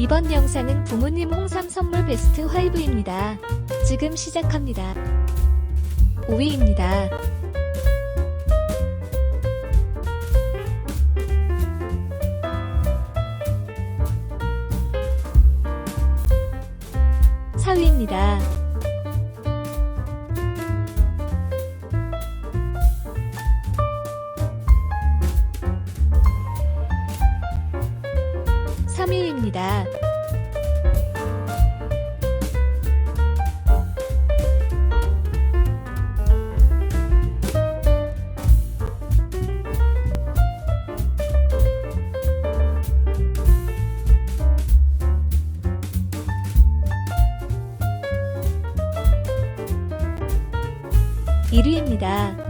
이번 영상은 부모님 홍삼 선물 베스트 5입니다. 지금 시작합니다. 5위입니다. 사위입니다 3위입니다. 일위입니다